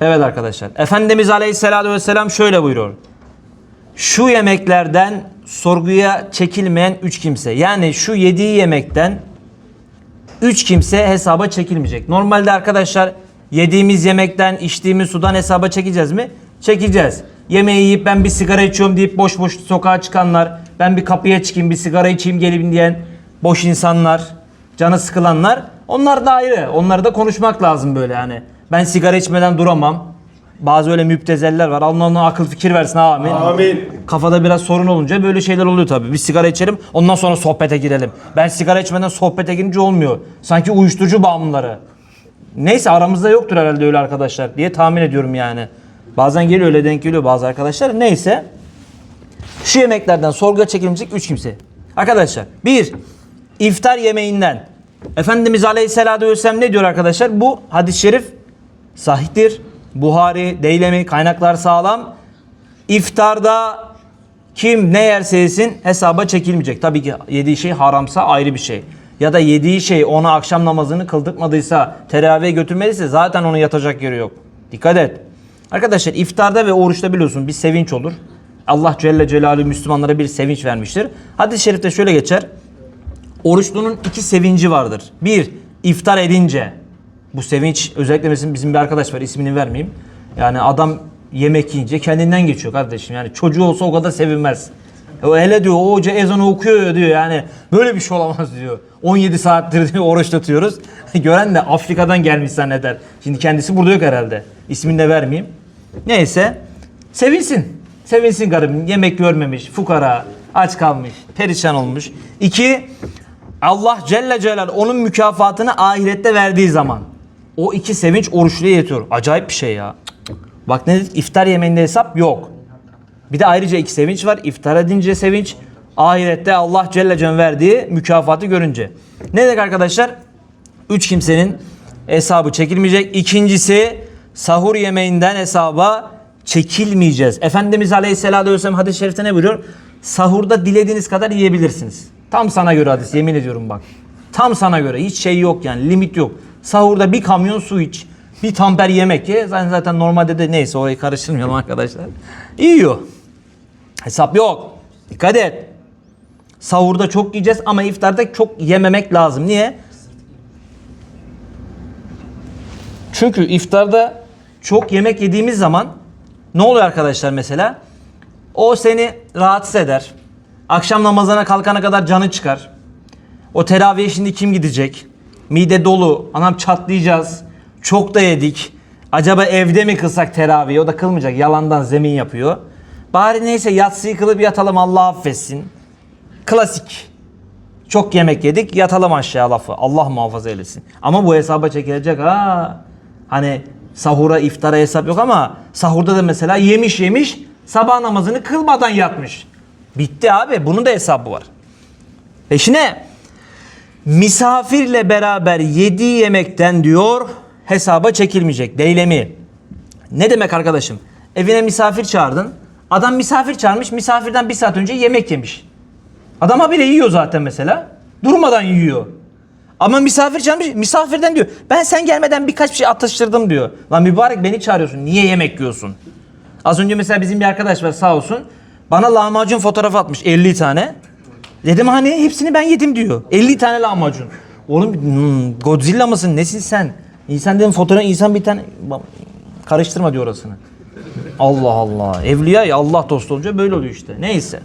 Evet arkadaşlar. Efendimiz Aleyhisselatü Vesselam şöyle buyuruyor. Şu yemeklerden sorguya çekilmeyen üç kimse. Yani şu yediği yemekten üç kimse hesaba çekilmeyecek. Normalde arkadaşlar yediğimiz yemekten, içtiğimiz sudan hesaba çekeceğiz mi? Çekeceğiz. Yemeği yiyip ben bir sigara içiyorum deyip boş boş sokağa çıkanlar, ben bir kapıya çıkayım bir sigara içeyim geleyim diyen boş insanlar, canı sıkılanlar onlar da ayrı. Onları da konuşmak lazım böyle yani. Ben sigara içmeden duramam. Bazı öyle müptezeller var. Allah ona akıl fikir versin amin. Amin. Kafada biraz sorun olunca böyle şeyler oluyor tabii. Bir sigara içelim ondan sonra sohbete girelim. Ben sigara içmeden sohbete girince olmuyor. Sanki uyuşturucu bağımlıları. Neyse aramızda yoktur herhalde öyle arkadaşlar diye tahmin ediyorum yani. Bazen geliyor öyle denk geliyor bazı arkadaşlar. Neyse. Şu yemeklerden sorguya çekilmeyecek üç kimse. Arkadaşlar bir iftar yemeğinden Efendimiz Aleyhisselatü Vesselam ne diyor arkadaşlar? Bu hadis-i şerif sahihtir. Buhari, Deylemi, kaynaklar sağlam. İftarda kim ne yerse yesin hesaba çekilmeyecek. Tabii ki yediği şey haramsa ayrı bir şey. Ya da yediği şey ona akşam namazını kıldırtmadıysa, teravihe götürmediyse zaten onun yatacak yeri yok. Dikkat et. Arkadaşlar iftarda ve oruçta biliyorsun bir sevinç olur. Allah Celle Celaluhu Müslümanlara bir sevinç vermiştir. Hadis-i şerifte şöyle geçer. Oruçlunun iki sevinci vardır. Bir, iftar edince. Bu sevinç özellikle mesela bizim bir arkadaş var ismini vermeyeyim. Yani adam yemek yiyince kendinden geçiyor kardeşim. Yani çocuğu olsa o kadar sevinmez. O hele diyor o hoca ezanı okuyor diyor yani böyle bir şey olamaz diyor. 17 saattir diyor oruç tutuyoruz. Gören de Afrika'dan gelmiş zanneder. Şimdi kendisi burada yok herhalde. İsmini de vermeyeyim. Neyse sevinsin. Sevinsin garibim. Yemek görmemiş, fukara, aç kalmış, perişan olmuş. İki, Allah Celle Celal onun mükafatını ahirette verdiği zaman. O iki sevinç oruçluya yetiyor. Acayip bir şey ya. Bak ne dedik? İftar yemeğinde hesap yok. Bir de ayrıca iki sevinç var. İftar edince sevinç. Ahirette Allah Celle Celal verdiği mükafatı görünce. Ne dedik arkadaşlar? Üç kimsenin hesabı çekilmeyecek. İkincisi sahur yemeğinden hesaba çekilmeyeceğiz. Efendimiz Aleyhisselatü Vesselam hadis-i şerifte ne buyuruyor? Sahurda dilediğiniz kadar yiyebilirsiniz. Tam sana göre hadis yemin ediyorum bak. Tam sana göre hiç şey yok yani limit yok. Sahurda bir kamyon su iç. Bir tamper yemek ye. Zaten, zaten normalde de neyse orayı karıştırmayalım arkadaşlar. Yiyor. Hesap yok. Dikkat et. Sahurda çok yiyeceğiz ama iftarda çok yememek lazım. Niye? Çünkü iftarda çok yemek yediğimiz zaman ne oluyor arkadaşlar mesela? O seni rahatsız eder. Akşam namazına kalkana kadar canı çıkar. O teraviye şimdi kim gidecek? Mide dolu. Anam çatlayacağız. Çok da yedik. Acaba evde mi kılsak teravihi? O da kılmayacak. Yalandan zemin yapıyor. Bari neyse yatsıyı kılıp yatalım Allah affetsin. Klasik. Çok yemek yedik yatalım aşağı lafı. Allah muhafaza eylesin. Ama bu hesaba çekilecek ha. Hani sahura iftara hesap yok ama sahurda da mesela yemiş yemiş sabah namazını kılmadan yatmış. Bitti abi bunun da hesabı var. Peşine misafirle beraber yediği yemekten diyor hesaba çekilmeyecek. Deylemi. Ne demek arkadaşım? Evine misafir çağırdın. Adam misafir çağırmış. Misafirden bir saat önce yemek yemiş. Adam habire yiyor zaten mesela. Durmadan yiyor. Ama misafir çağırmış. Misafirden diyor. Ben sen gelmeden birkaç bir şey atıştırdım diyor. Lan mübarek beni çağırıyorsun. Niye yemek yiyorsun? Az önce mesela bizim bir arkadaş var sağ olsun. Bana lahmacun fotoğrafı atmış 50 tane. Dedim hani hepsini ben yedim diyor. 50 tane lahmacun. Oğlum hmm, Godzilla mısın nesin sen? İnsan dedim fotoğraf insan bir tane karıştırma diyor orasını. Allah Allah. Evliya ya Allah dostu olunca böyle oluyor işte. Neyse.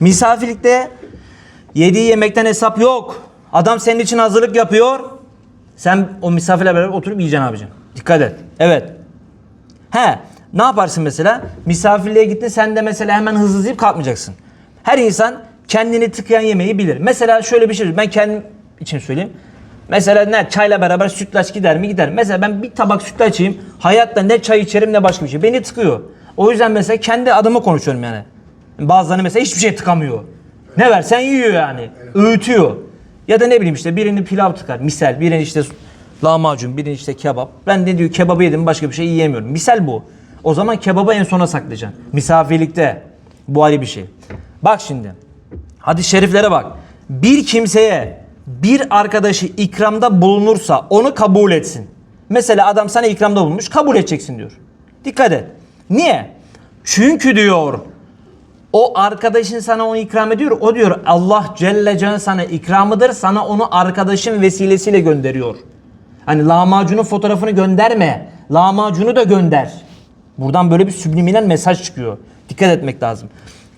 Misafirlikte yediği yemekten hesap yok. Adam senin için hazırlık yapıyor. Sen o misafirle beraber oturup yiyeceksin abicim. Dikkat et. Evet. He. Ne yaparsın mesela? Misafirliğe gittin sen de mesela hemen hızlı yiyip kalkmayacaksın. Her insan kendini tıkayan yemeği bilir. Mesela şöyle bir şey ben kendim için söyleyeyim. Mesela ne çayla beraber sütlaç gider mi gider. Mesela ben bir tabak sütlaç yiyeyim. Hayatta ne çay içerim ne başka bir şey. Beni tıkıyor. O yüzden mesela kendi adıma konuşuyorum yani. Bazılarını mesela hiçbir şey tıkamıyor. Ne versen yiyor yani. Öğütüyor. Ya da ne bileyim işte birini pilav tıkar. Misal birini işte lahmacun, birini işte kebap. Ben de diyor kebabı yedim başka bir şey yiyemiyorum. Misal bu. O zaman kebabı en sona saklayacaksın. Misafirlikte. Bu ayrı bir şey. Bak şimdi. Hadis-i şeriflere bak. Bir kimseye bir arkadaşı ikramda bulunursa onu kabul etsin. Mesela adam sana ikramda bulmuş kabul edeceksin diyor. Dikkat et. Niye? Çünkü diyor o arkadaşın sana onu ikram ediyor. O diyor Allah Celle Celle sana ikramıdır. Sana onu arkadaşın vesilesiyle gönderiyor. Hani lahmacunun fotoğrafını gönderme. Lahmacunu da gönder. Buradan böyle bir subliminal mesaj çıkıyor. Dikkat etmek lazım.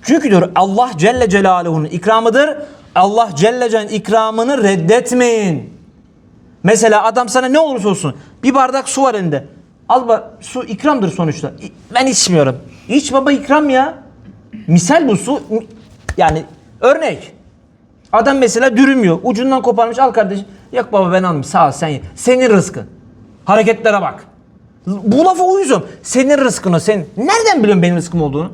Çünkü Allah Celle Celaluhu'nun ikramıdır. Allah Celle Celle'nin ikramını reddetmeyin. Mesela adam sana ne olursa olsun bir bardak su var elinde. Al bak su ikramdır sonuçta. Ben içmiyorum. İç baba ikram ya. Misal bu su. Yani örnek. Adam mesela dürümüyor. Ucundan koparmış al kardeşim. Yok baba ben almayayım sağ ol sen ye. Senin rızkın. Hareketlere bak. Bu lafa uyuzum. Senin rızkın o senin. Nereden biliyorsun benim rızkım olduğunu?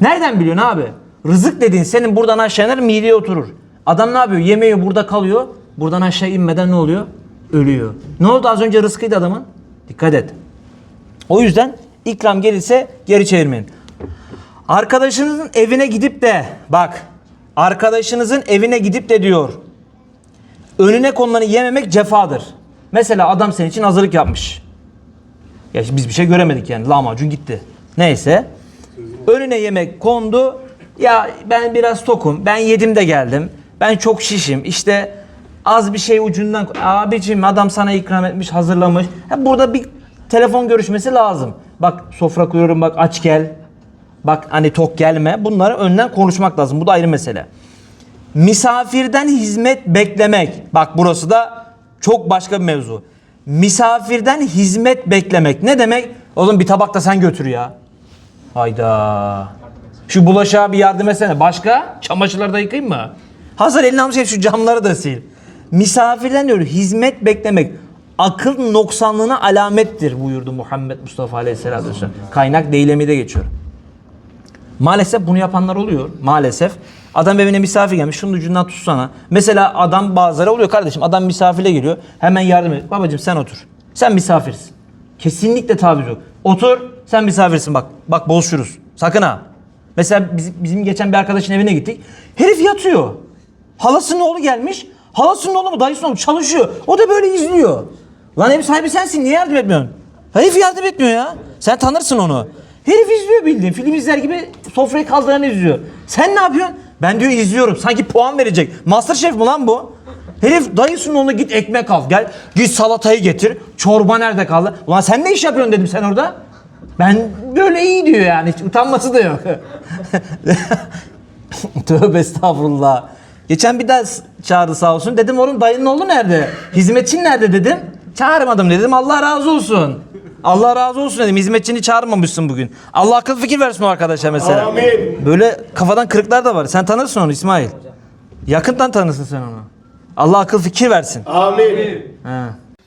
Nereden biliyorsun abi? Rızık dediğin senin buradan aşağı iner mideye oturur. Adam ne yapıyor? Yemeği burada kalıyor. Buradan aşağı inmeden ne oluyor? Ölüyor. Ne oldu az önce rızkıydı adamın? Dikkat et. O yüzden ikram gelirse geri çevirmeyin. Arkadaşınızın evine gidip de bak arkadaşınızın evine gidip de diyor önüne konulanı yememek cefadır. Mesela adam senin için hazırlık yapmış. Ya biz bir şey göremedik yani lahmacun gitti. Neyse. Önüne yemek kondu. Ya ben biraz tokum. Ben yedim de geldim. Ben çok şişim. İşte az bir şey ucundan abicim adam sana ikram etmiş, hazırlamış. Ha, burada bir telefon görüşmesi lazım. Bak sofra kuruyorum bak aç gel. Bak hani tok gelme. Bunları önden konuşmak lazım. Bu da ayrı mesele. Misafirden hizmet beklemek. Bak burası da çok başka bir mevzu. Misafirden hizmet beklemek. Ne demek? Oğlum bir tabak da sen götür ya. Hayda. Şu bulaşığa bir yardım etsene. Başka? Çamaşırları da yıkayayım mı? Hazır eline almış hep şu camları da sil. Misafirden diyor hizmet beklemek akıl noksanlığına alamettir buyurdu Muhammed Mustafa Aleyhisselatü Vesselam. Kaynak deylemi de geçiyor. Maalesef bunu yapanlar oluyor. Maalesef. Adam evine misafir gelmiş. Şunun ucundan tutsana. Mesela adam bazıları oluyor kardeşim. Adam misafire geliyor. Hemen yardım et. Babacım sen otur. Sen misafirsin. Kesinlikle taviz yok. Otur. Sen misafirsin bak. Bak bozuşuruz. Sakın ha. Mesela biz- bizim geçen bir arkadaşın evine gittik. Herif yatıyor. Halasının oğlu gelmiş. Halasının oğlu mu dayısının oğlu çalışıyor. O da böyle izliyor. Lan ev sahibi sensin niye yardım etmiyorsun? Herif yardım etmiyor ya. Sen tanırsın onu. Herif izliyor bildiğin. Film izler gibi sofrayı kaldıran izliyor. Sen ne yapıyorsun? Ben diyor izliyorum. Sanki puan verecek. Masterchef mi lan bu? Herif dayısının oğluna git ekmek al. Gel git salatayı getir. Çorba nerede kaldı? Ulan sen ne iş yapıyorsun dedim sen orada. Ben böyle iyi diyor yani. Hiç utanması da yok. Tövbe estağfurullah. Geçen bir daha çağırdı sağ olsun. Dedim oğlum dayının oğlu nerede? Hizmetçin nerede dedim. Çağırmadım dedim. Allah razı olsun. Allah razı olsun dedim. Hizmetçini çağırmamışsın bugün. Allah akıl fikir versin o arkadaşa mesela. Amin. Böyle kafadan kırıklar da var. Sen tanırsın onu İsmail. Yakından tanırsın sen onu. Allah akıl fikir versin. Amin. Ha.